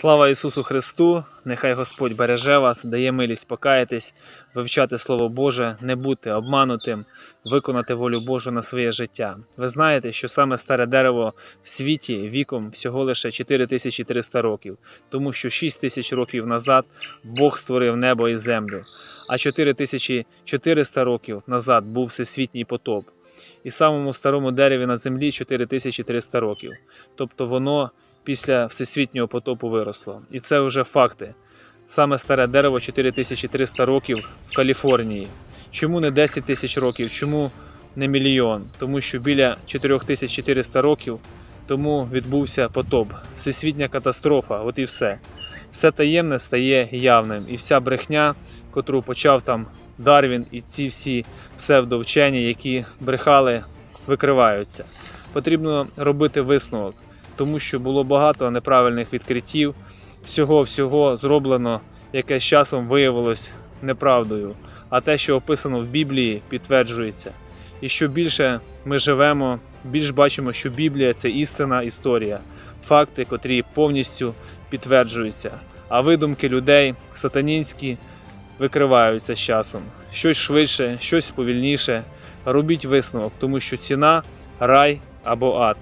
Слава Ісусу Христу! Нехай Господь береже вас, дає милість покаятись, вивчати Слово Боже, не бути обманутим, виконати волю Божу на своє життя. Ви знаєте, що саме старе дерево в світі віком всього лише 4300 років, тому що 6 тисяч років назад Бог створив небо і землю, а 4400 років назад був всесвітній потоп. І самому старому дереві на землі 4300 років. Тобто воно після всесвітнього потопу виросло. І це вже факти. Саме старе дерево 4300 років в Каліфорнії. Чому не 10 тисяч років? Чому не мільйон? Тому що біля 4400 років тому відбувся потоп, всесвітня катастрофа, от і все. Все таємне стає явним, і вся брехня, котру почав там Дарвін і ці всі псевдовчені, які брехали, викриваються. Потрібно робити висновок тому що було багато неправильних відкриттів. Всього-всього зроблено, яке з часом виявилось неправдою. А те, що описано в Біблії, підтверджується. І що більше ми живемо, більш бачимо, що Біблія це істина історія, факти, котрі повністю підтверджуються. А видумки людей сатанінські викриваються з часом. Щось швидше, щось повільніше. Робіть висновок, тому що ціна рай або ад.